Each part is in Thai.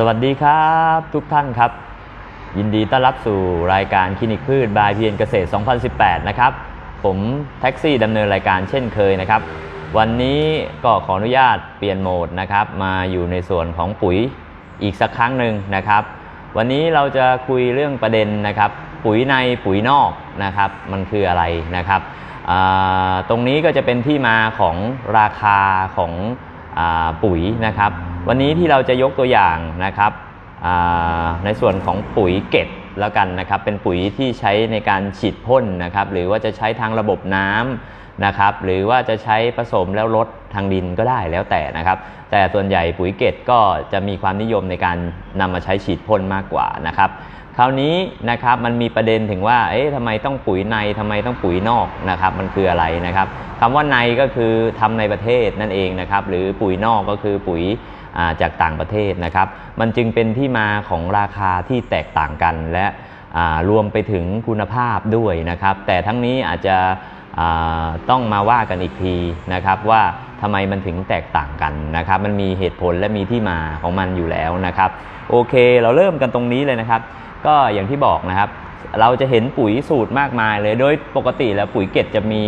สวัสดีครับทุกท่านครับ ยินดีต้อนรับสู่รายการคลินิกพืชบายเพียนเกษตร 2018 นะครับ ผมแท็กซี่ดำเนินรายการเช่นเคยนะครับ วันนี้ก็ขออนุญาตเปลี่ยนโหมดนะครับ มาอยู่ในส่วนของปุ๋ยอีกสักครั้งหนึ่งนะครับ วันนี้เราจะคุยเรื่องประเด็นนะครับ ปุ๋ยในปุ๋ยนอกนะครับ มันคืออะไรนะครับตรงนี้ก็จะเป็นที่มาของราคาของอปุ๋ยนะครับ วันนี้ที่เราจะยกตัวอย่างนะครับในส่วนของปุ๋ยเก็บแล้วกันนะครับเป็นปุ๋ยที่ใช้ในการฉีดพ่นนะครับหรือว่าจะใช้ทางระบบน้ำนะครับหรือว่าจะใช้ผสมแล้วลดทางดินก็ได้แล้วแต่นะครับ แต่ส่วนใหญ่ปุ๋ยเกตก็จะมีความนิยมในการนำมาใช้ฉีดพ่นมากกว่านะครับคราวนี้นะครับมันมีประเด็นถึงว่า เอ๊ะทำไมต้องปุ๋ยในทำไมต้องปุ๋ยนอกนะครับ มันคืออะไรนะครับคำว่าในก็คือทำในประเทศนั่นเองนะครับ หรือปุ๋ยนอกก็คือปุ๋ย จากต่างประเทศนะครับ มันจึงเป็นที่มาของราคาที่แตกต่างกัน และรวมไปถึงคุณภาพด้วยนะครับ แต่ทั้งนี้อาจจะต้องมาว่ากันอีกทีนะครับว่าทำไมมันถึงแตกต่างกันนะครับ มันมีเหตุผลและมีที่มาของมันอยู่แล้วนะครับ โอเค เราเริ่มกันตรงนี้เลยนะครับ ก็อย่างที่บอกนะครับ เราจะเห็นปุ๋ยสูตรมากมายเลย โดยปกติแล้วปุ๋ยเกตจะมี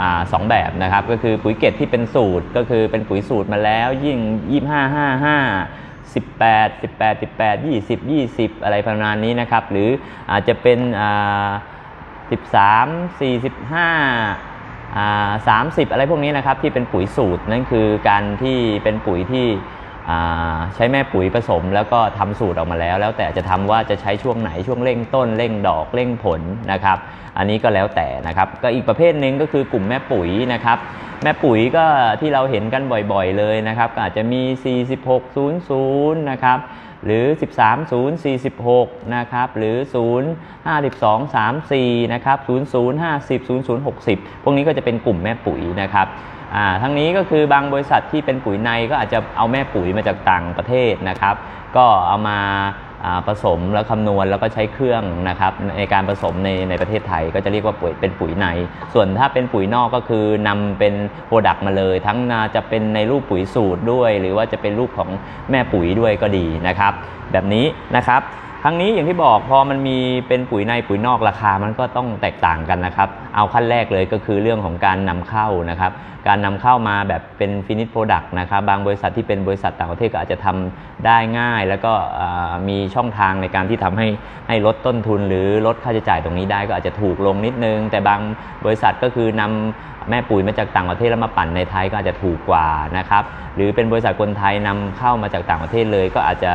อสองแบบนะครับ ก็คือปุ๋ยเกตที่เป็นสูตรก็คือเป็นปุ๋ยสูตรมาแล้วยิ่ง 25 55 18 18 18 20 20 อะไรประมาณนี้นะครับ หรืออาจจะเป็นอ่า13 45อ่า30 อะไรพวกนี้นะครับที่เป็นปุ๋ยสูตร นั่นคือการที่เป็นปุ๋ยที่ ใช้แม่ปุ๋ยผสม แล้วก็ทำสูตรออกมาแล้ว แล้วแต่จะทำว่าจะใช้ช่วงไหนช่วงเร่งต้นเร่งดอกเร่งผลนะครับ อันนี้ก็แล้วแต่นะครับ ก็อีกประเภทหนึ่งก็คือกลุ่มแม่ปุ๋ยนะครับ แม่ปุ๋ยก็ที่เราเห็นกันบ่อยๆเลยนะครับ อาจจะมี 4600 นะครับหรือ 13046 นะครับ หรือ 05234 นะครับ 0050 0060 พวกนี้ก็จะเป็นกลุ่มแม่ปุ๋ยนะครับ อ่าทั้งนี้ก็คือบางบริษัทที่เป็นปุ๋ยในก็อาจจะเอาแม่ปุ๋ยมาจากต่างประเทศนะครับ ก็เอามาผสมแล้วคำนวณแล้วก็ใช้เครื่องนะครับในการผสมในในประเทศไทยก็จะเรียกว่าปุ๋ยเป็นปุ๋ยใน ส่วนถ้าเป็นปุ๋ยนอกก็คือนำเป็นโปรดักต์มาเลย ทั้งนาจะเป็นในรูปปุ๋ยสูตรด้วย หรือว่าจะเป็นรูปของแม่ปุ๋ยด้วยก็ดีนะครับ แบบนี้นะครับ ทั้งนี้อย่างที่บอกพอมันมีเป็นปุ๋ยในปุ๋ยนอกราคามันก็ต้องแตกต่างกันนะครับ เอาขั้นแรกเลยก็คือเรื่องของการนำเข้านะครับ การนำเข้ามาแบบเป็นฟินิชโปรดักต์นะครับ บางบริษัทที่เป็นบริษัทต่างประเทศก็อาจจะทำได้ง่าย แล้วก็มีช่องทางในการที่ทำให้ให้ลดต้นทุน หรือลดค่าใช้จ่ายตรงนี้ได้ก็อาจจะถูกลงนิดนึง แต่บางบริษัทก็คือนำแม่ปุ๋ยมาจากต่างประเทศแล้วมาปั่นในไทยก็อาจจะถูกกว่านะครับ หรือเป็นบริษัทคนไทยนำเข้ามาจากต่างประเทศเลย ก็อาจจะ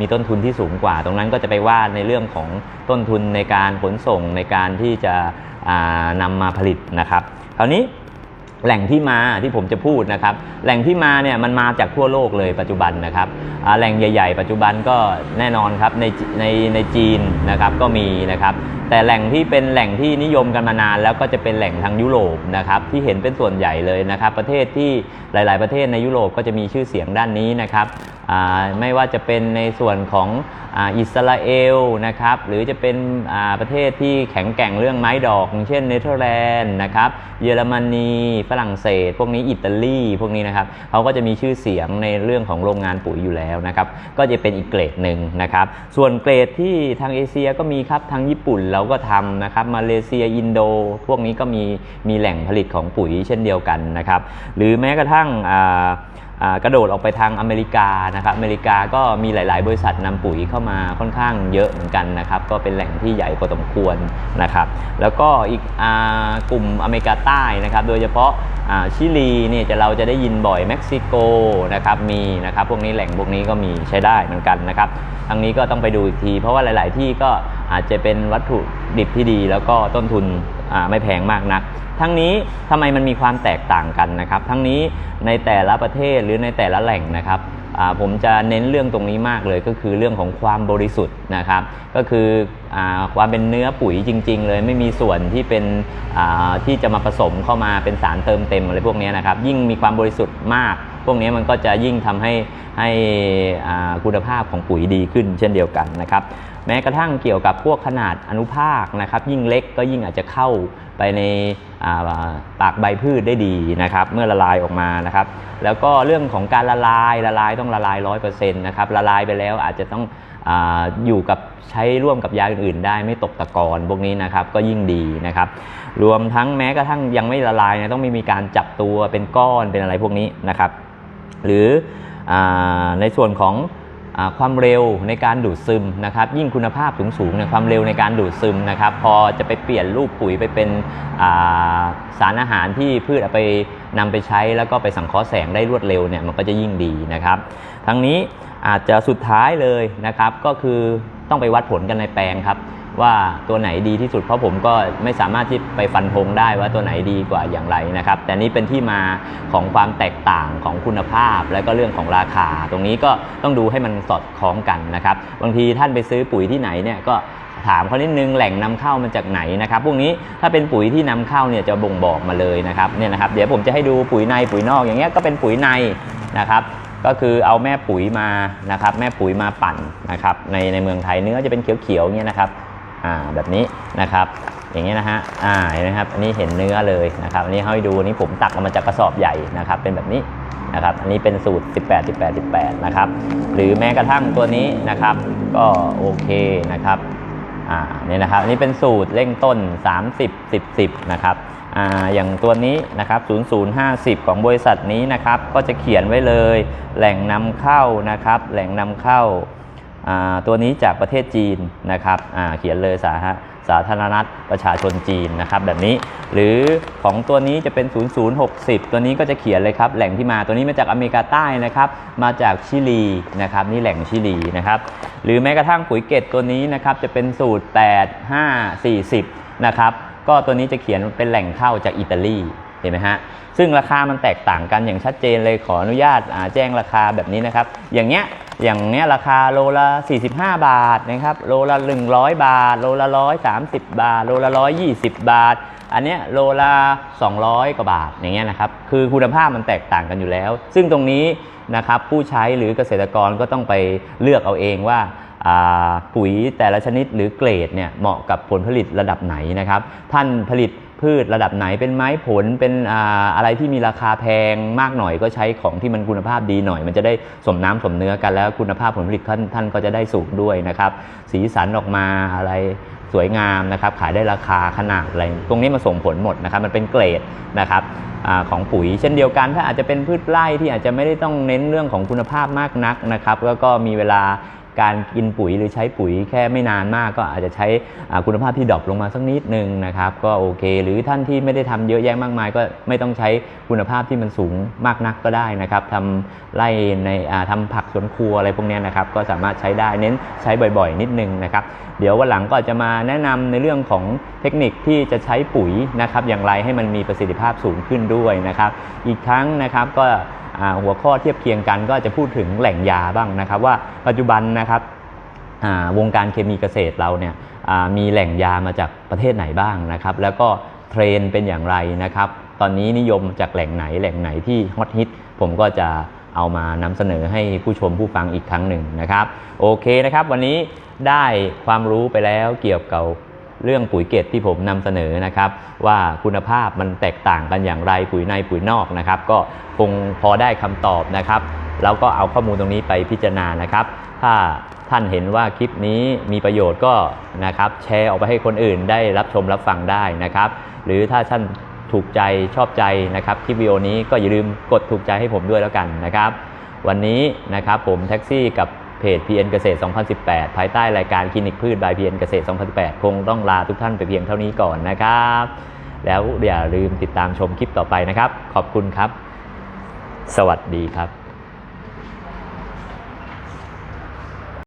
มีต้นทุนที่สูงกว่า ตรงนั้นก็จะไปว่าในเรื่องของต้นทุนในการขนส่งในการที่จะอ่านำมาผลิตนะครับคราวนี้แหล่งที่มาที่ผมจะพูดนะครับ แหล่งที่มาเนี่ยมันมาจากทั่วโลกเลยปัจจุบันนะครับแหล่งใหญ่ ๆ ปัจจุบันก็แน่นอนครับในในในจีนนะครับก็มีนะครับ แต่แหล่งที่เป็นแหล่งที่นิยมกันมานาน แล้วก็จะเป็นแหล่งทางยุโรปนะครับที่เห็นเป็นส่วนใหญ่เลยนะครับ ประเทศที่หลาย ๆ ประเทศในยุโรปก็จะมีชื่อเสียงด้านนี้นะครับ ไม่ว่าจะเป็นในส่วนของอิสราเอลนะครับหรือจะเป็นประเทศที่แข็งแกร่งเรื่องไม้ดอก เช่นเนเธอร์แลนด์นะครับเยอรมนีฝรั่งเศส พวกนี้อิตาลีพวกนี้นะครับเขาก็จะมีชื่อเสียงในเรื่องของโรงงานปุ๋ยอยู่แล้วนะครับก็จะเป็นอีกเกรดหนึ่งนะครับส่วนเกรดที่ทางเอเชียก็มีครับทางญี่ปุ่นเราก็ทำนะครับมาเลเซียอินโด พวกนี้ก็มีมีแหล่งผลิตของปุ๋ยเช่นเดียวกันนะครับหรือแม้กระทั่งอ กระโดดออกไปทางอเมริกานะครับอเมริกาก็มีหลาย ๆ บริษัทนำปุ๋ยเข้ามาค่อนข้างเยอะเหมือนกันนะครับ ก็เป็นแหล่งที่ใหญ่พอสมควรนะครับ แล้วก็อีกอกลุ่มอเมริกาใต้นะครับ โดยเฉพาะาชิลีเนี่ยจะเราจะได้ยินบ่อยเม็กซิโกนะครับมีนะครับพวกนี้แหล่งพวกนี้ก็มีใช้ได้เหมือนกันนะครับทางนี้ก็ต้องไปดูอีกที เพราะว่าหลาย ๆ ที่ก็อาจจะเป็นวัตถุดิบที่ดี แล้วก็ต้นทุน ไม่แพงมากนัก ทั้งนี้ทำไมมันมีความแตกต่างกันนะครับ ทั้งนี้ในแต่ละประเทศหรือในแต่ละแหล่งนะครับผมจะเน้นเรื่องตรงนี้มากเลยก็คือเรื่องของความบริสุทธิ์นะครับ ก็คืออความเป็นเนื้อปุ๋ยจริง ๆ เลยไม่มีส่วนที่เป็นที่จะมาผสมเข้ามาเป็นสารเติมเต็มอะไรพวกนี้นะครับ ยิ่งมีความบริสุทธิ์มาก พวกนี้มันก็จะยิ่งทำให้ให้คุณภาพของปุ๋ยดีขึ้นเช่นเดียวกันนะครับ แม้กระทั่งเกี่ยวกับพวกขนาดอนุภาคนะครับ ยิ่งเล็กก็ยิ่งอาจจะเข้าไปในปากใบพืชได้ดีนะครับ เมื่อละลายออกมานะครับ แล้วก็เรื่องของการละลายละลายต้องละลายร้อยเปอร์เซ็นต์นะครับละลายไปแล้วอาจจะต้องออยู่กับใช้ร่วมกับยาอื่นๆ ได้ไม่ตกตะกอนพวกนี้นะครับก็ยิ่งดีนะครับ รวมทั้งแม้กระทั่งยังไม่ละลายนะต้องไม่มีการจับตัวเป็นก้อนเป็นอะไรพวกนี้นะครับ หรืออในส่วนของ ความเร็วในการดูดซึมนะครับยิ่งคุณภาพสูงๆเนี่ยความเร็วในการดูดซึมนะครับพอจะไปเปลี่ยนรูปปุ๋ยไปเป็นาสารอาหารที่พืชเอาไปนำไปใช้แล้วก็ไปสังเคราะห์แสงได้รวดเร็วเนี่ยมันก็จะยิ่งดีนะครับทั้งนี้อาจจะสุดท้ายเลยนะครับก็คือต้องไปวัดผลกันในแปลงครับ ว่าตัวไหนดีที่สุด เพราะผมก็ไม่สามารถที่ไปฟันธงได้ว่าตัวไหนดีกว่าอย่างไรนะครับ แต่นี่เป็นที่มาของความแตกต่างของคุณภาพ และก็เรื่องของราคา ตรงนี้ก็ต้องดูให้มันสอดคล้องกันนะครับบางทีท่านไปซื้อปุ๋ยที่ไหนเนี่ยก็ถามเขานิดนึงแหล่งนำเข้ามาจากไหนนะครับพวกนี้ถ้าเป็นปุ๋ยที่นำเข้าเนี่ยจะบ่งบอกมาเลยนะครับเนี่ยนะครับเดี๋ยวผมจะให้ดูปุ๋ยในปุ๋ยนอกอย่างเงี้ยก็เป็นปุ๋ยในนะครับก็คือเอาแม่ปุ๋ยมานะครับแม่ปุ๋ยมาปั่นนะครับในในเมืองไทยเนื้อจะเป็นเขียวๆอย่างเงี้ยนะครับ อ่าแบบนี้นะครับอย่างเงี้ยนะฮะอ่าเห็นไหมครับอันนี้เห็นเนื้อเลยนะครับอันนี้ให้ดูอันนี้ผมตักออกมาจากกระสอบใหญ่นะครับเป็นแบบนี้นะครับอันนี้เป็นสูตร 18 18 18นะครับหรือแม้กระทั่งตัวนี้นะครับก็โอเคนะครับอ่าเนี่ยนะครับอันนี้เป็นสูตรเร่งต้น 30 10 10นะครับอ่าอย่างตัวนี้นะครับ0050 ของบริษัทนี้นะครับก็จะเขียนไว้เลย แหล่งนำเข้านะครับแหล่งนำเข้า ตัวนี้จากประเทศจีนนะครับเขียนเลยสาธาสาธารณรัฐประชาชนจีนนะครับแบบนี้ หรือของตัวนี้จะเป็น 0060 ตัวนี้ก็จะเขียนเลยครับแหล่งที่มาตัวนี้มาจากอเมริกาใต้นะครับมาจากชิลีนะครับนี่แหล่งชิลีนะครับหรือแม้กระทั่งปุ๋ยเกตตัวนี้นะครับจะเป็นสูตร 8540นะครับก็ตัวนี้จะเขียนเป็นแหล่งเข้าจากอิตาลีเห็นไหมฮะซึ่งราคามันแตกต่างกันอย่างชัดเจนเลยขออนุญาตแจ้งราคาแบบนี้นะครับอย่างเงี้ย อย่างเนี้ยราคาโลละ 45 บาทนะครับโลละ 100 บาท โลละ 130 บาท โลละ 120 บาท อันเนี้ยโลละ 200 กว่าบาทอย่างเงี้ยนะครับคือคุณภาพมันแตกต่างกันอยู่แล้ว ซึ่งตรงนี้นะครับผู้ใช้หรือเกษตรกรก็ต้องไปเลือกเอาเองว่าอ่าปุ๋ยแต่ละชนิดหรือเกรดเนี่ยเหมาะกับผลผลิตระดับไหนนะครับท่านผลิต พืชระดับไหนเป็นไม้ผลเป็นอะไรที่มีราคาแพงมากหน่อยก็ใช้ของที่มันคุณภาพดีหน่อย มันจะได้สมน้ำสมเนื้อกันแล้วคุณภาพผลผลิตท่านท่านก็จะได้สูงด้วยนะครับ สีสันออกมาอะไรสวยงามนะครับ ขายได้ราคาขนาดอะไร ตรงนี้มาส่งผลหมดนะครับ มันเป็นเกรดนะครับอของปุ๋ย เช่นเดียวกันถ้าอาจจะเป็นพืชไร่ที่อาจจะไม่ได้ต้องเน้นเรื่องของคุณภาพมากนักนะครับแล้วก็มีเวลา การกินปุ๋ยหรือใช้ปุ๋ยแค่ไม่นานมาก ก็อาจจะใช้คุณภาพที่ดรอปลงมาสักนิดนึงนะครับก็โอเค หรือท่านที่ไม่ได้ทำเยอะแยะมากมาย ก็ไม่ต้องใช้คุณภาพที่มันสูงมากนักก็ได้นะครับทำไร่ในอ่าทำผักสวนครัวอะไรพวกนี้นะครับก็สามารถใช้ได้เน้นใช้บ่อยๆ นิดนึงนะครับเดี๋ยววันหลังก็จะมาแนะนำในเรื่องของเทคนิคที่จะใช้ปุ๋ยนะครับอย่างไรให้มันมีประสิทธิภาพสูงขึ้นด้วยนะครับ อีกทั้งนะครับก็ หัวข้อเทียบเคียงกันก็จะพูดถึงแหล่งยาบ้างนะครับ ว่าปัจจุบันนะครับวงการเคมีเกษตรเราเนี่ยมีแหล่งยามาจากประเทศไหนบ้างนะครับ แล้วก็เทรนเป็นอย่างไรนะครับ ตอนนี้นิยมจากแหล่งไหนแหล่งไหนที่ฮอตฮิตผมก็จะเอามานำเสนอให้ผู้ชมผู้ฟังอีกครั้งหนึ่งนะครับ โอเคนะครับ วันนี้ได้ความรู้ไปแล้วเกี่ยวกับ เรื่องปุ๋ยเกตที่ผมนำเสนอนะครับ ว่าคุณภาพมันแตกต่างกันอย่างไรปุ๋ยในปุ๋ยนอกนะครับ ก็คงพอได้คำตอบนะครับ แล้วก็เอาข้อมูลตรงนี้ไปพิจารณานะครับ ถ้าท่านเห็นว่าคลิปนี้มีประโยชน์ก็นะครับแชร์ออกไปให้คนอื่นได้รับชมรับฟังได้นะครับ หรือถ้าท่านถูกใจชอบใจนะครับคลิปวิดีโอนี้ก็อย่าลืมกดถูกใจให้ผมด้วยแล้วกันนะครับ วันนี้นะครับผมแท็กซี่กับ เพจ PN เกษตร 2018 ภายใต้รายการคลินิกพืชบาย PN เกษตร 2018 คงต้องลาทุกท่านไปเพียงเท่านี้ก่อนนะครับ แล้วอย่าลืมติดตามชมคลิปต่อไปนะครับ ขอบคุณครับ สวัสดีครับ